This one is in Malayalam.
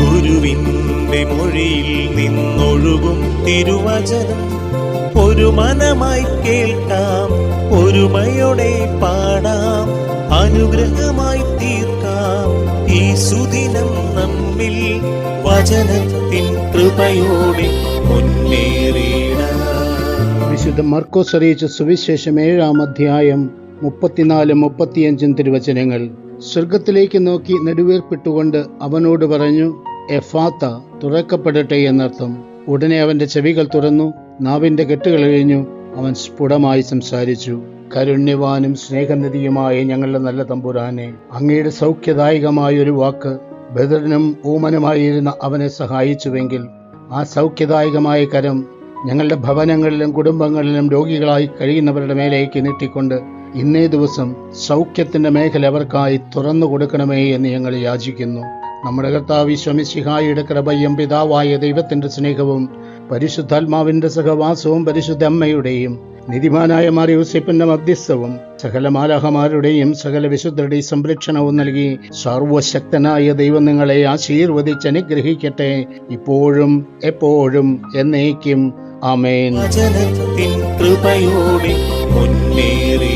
ഗുരുവിന്റെ മൊഴിയിൽ നിന്നൊഴുകും തിരുവചനം. ഒരു മനമായി കേൾക്കാം ഒരുമയോടെ പാടാം അനുഗ്രഹമായി തീർക്കാം. ഈ സുദിനം നമ്മിൽ വചനത്തിൻ കൃപയോടെ മുന്നേറിയിടാം വിശുദ്ധ മർക്കോസ് അറിയിച്ച സുവിശേഷം ഏഴാം അധ്യായം മുപ്പത്തിനാല് മുപ്പത്തിയഞ്ചും തിരുവചനങ്ങൾ. സ്വർഗത്തിലേക്ക് നോക്കി നെടുവേർപ്പിട്ടുകൊണ്ട് അവനോട് പറഞ്ഞു എഫാത്ത തുറക്കപ്പെടട്ടെ എന്നർത്ഥം. ഉടനെ അവന്റെ ചെവികൾ തുറന്നു നാവിന്റെ കെട്ടുകൾ കഴിഞ്ഞു അവൻ സ്ഫുടമായി സംസാരിച്ചു കരുണ്യവാനും സ്നേഹനിധിയുമായ ഞങ്ങളുടെ നല്ല തമ്പുരാനെ അങ്ങയുടെ സൗഖ്യദായകമായ ഒരു വാക്ക് ബദറിനും ഊമനുമായിരുന്ന അവനെ സഹായിച്ചുവെങ്കിൽ ആ സൗഖ്യദായകമായ കരം ഞങ്ങളുടെ ഭവനങ്ങളിലും കുടുംബങ്ങളിലും രോഗികളായി കഴിയുന്നവരുടെ മേലേക്ക് നീട്ടിക്കൊണ്ട് ഇന്നേ ദിവസം സൗഖ്യത്തിന്റെ മേഖല അവർക്കായി തുറന്നു കൊടുക്കണമേ എന്ന് ഞങ്ങൾ യാചിക്കുന്നു. നമ്മുടെ കർത്താവ് ശമിശിഹായിയുടെ കൃപയും പിതാവായ ദൈവത്തിന്റെ സ്നേഹവും പരിശുദ്ധാത്മാവിന്റെ സഹവാസവും പരിശുദ്ധ അമ്മയുടെയും നിധിമാനായ മാറിയൂസിപ്പിന്റെ മധ്യസ്ഥവും സകല മാലാഹമാരുടെയും സകല വിശുദ്ധരുടെയും സംരക്ഷണവും നൽകി സർവശക്തനായ ദൈവം നിങ്ങളെ ആശീർവദിച്ച് അനുഗ്രഹിക്കട്ടെ. ഇപ്പോഴും എപ്പോഴും എന്നേക്കും വചനത്തിൻ കൃപയോടെ മുന്നേറിയിടാം